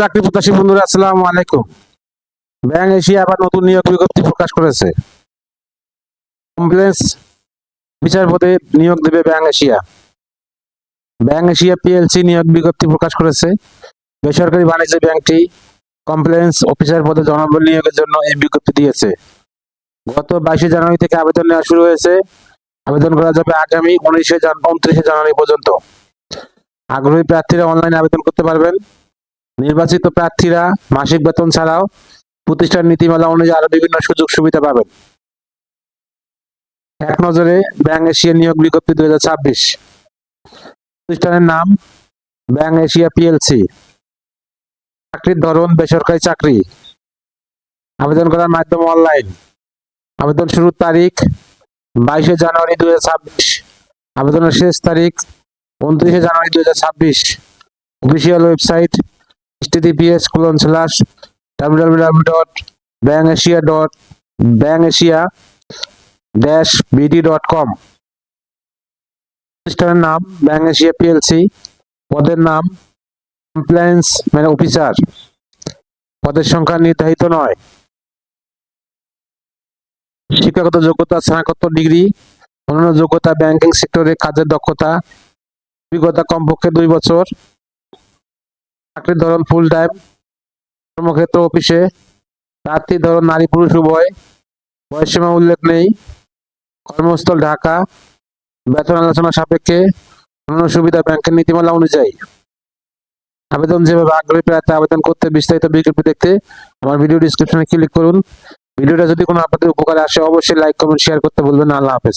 চাকরি প্রত্যাশী বন্ধুরা, আসসালামু আলাইকুম। ব্যাংক এশিয়া আবার নতুন নিয়োগ বিজ্ঞপ্তি প্রকাশ করেছে। কমপ্লেন্স বিচার পদে নিয়োগ দেবে bank Asia. Bank Asia PLC নিয়োগ বিজ্ঞপ্তি প্রকাশ করেছে। বেসরকারি বাণিজ্য ব্যাংকটি কমপ্লেন্স অফিসার পদে জনবল নিয়োগের জন্য এই বিজ্ঞপ্তি দিয়েছে। গত বাইশে জানুয়ারি থেকে আবেদন নেওয়া শুরু হয়েছে। আবেদন করা যাবে আগামী উনিশে উনত্রিশে জানুয়ারি পর্যন্ত। আগ্রহী প্রার্থীরা অনলাইনে আবেদন করতে পারবেন। নির্বাচিত প্রার্থীরা মাসিক বেতন ছাড়াও প্রতিষ্ঠান নীতিমালা অনুযায়ী আরও বিভিন্ন সুযোগ সুবিধা পাবেন। এক নজরে ব্যাংক এশিয়া নিয়োগ বিজ্ঞপ্তি দুই হাজার ছাব্বিশ। প্রতিষ্ঠানের নাম ব্যাংক এশিয়া পিএলসি। চাকরির ধরন, বেসরকারি চাকরি। আবেদন করার মাধ্যম অনলাইন। আবেদন শুরুর তারিখ বাইশে জানুয়ারি দুই হাজার ছাব্বিশ। আবেদনের শেষ তারিখ উনত্রিশে জানুয়ারি দুই হাজার ছাব্বিশ। Official website https colon slash www dot bankasia dot bankasia dash bd dot com. প্রতিষ্ঠানের নাম ব্যাংক এশিয়া পিএলসি পদের নাম কমপ্লায়েন্স মানে অফিসার পদের সংখ্যা নির্ধারিত নয়। শিক্ষাগত যোগ্যতা স্নাতকোত্তর ডিগ্রি, অন্যান্য যোগ্যতা ব্যাংকিং সেক্টরে কাজের দক্ষতা, অভিজ্ঞতা কমপক্ষে দুই বছর। চাকরির ধরন ফুল টাইম কর্মক্ষেত্র অফিসে প্রার্থীর ধরন নারী পুরুষ উভয় বয়সীমা উল্লেখ নেই, কর্মস্থল ঢাকা, বেতন আলোচনা সাপেক্ষে অন্যান্য সুবিধা ব্যাংকের নীতিমালা অনুযায়ী। আবেদন যেভাবে আগ্রহী প্রার্থী আবেদন করতে বিস্তারিত বিজ্ঞপ্তি দেখতে আমার ভিডিও ডিসক্রিপশনে ক্লিক করুন। ভিডিওটা যদি কোনো আপনাদের উপকারে আসে, অবশ্যই লাইক কমেন্ট শেয়ার করতে বলবেন আল্লাহ হাফেজ।